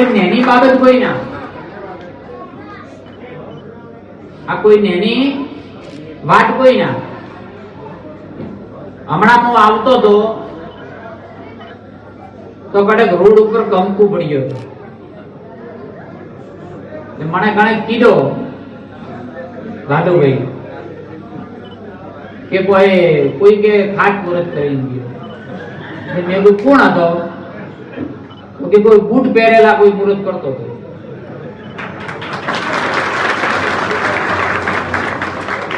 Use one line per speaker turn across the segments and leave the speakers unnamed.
કોઈ નેની બાબત કોઈ ના. આ કોઈ નેની વાત કોઈ ના. હમણાં હું આવતો હતો, તો કડક રોડ ઉપર કંકુ પડ્યો હતો. મને કણે કીધો ભાઈ કે કોઈ કોઈ કે ખાટ મુહૂર્ત કરી ગયો. મેં કોણ હતો? કે કોઈ બૂટ પહેરેલા કોઈ મુહૂર્ત કરતો હતો.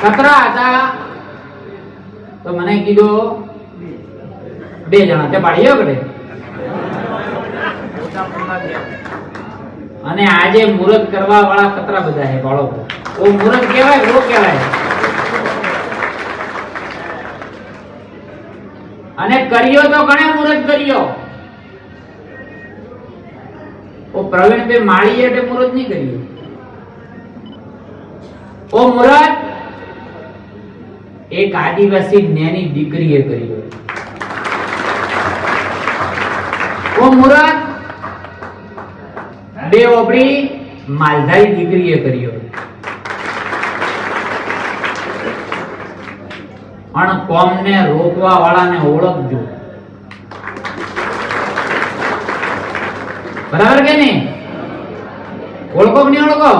કતરા હતા. તો મને કીધો, બે જણા તે પાડી કડે અને આજે મુહૂર્ત કરવા વાળા કતરા બધા છે બાળકો ઓ મુહૂર્ત કહેવાય ઓ કહેવાય? અને કર્યો તો ઘણા મુહૂર્ત કર્યો. પ્રવીણભાઈ માળી એટલે મુહૂર્ત નહીં કર્યું ઓ મુહૂર્ત એક આદિવાસી નેની દીકરીએ કર્યું ઓ મુહૂર્ત બે ઓપડી માલધારી દીકરીએ કર્યો પણ કોમને રોકવા વાળાને ઓળખજો. બરાબર કે નહીં ઓળખો કે નહીં ઓળખો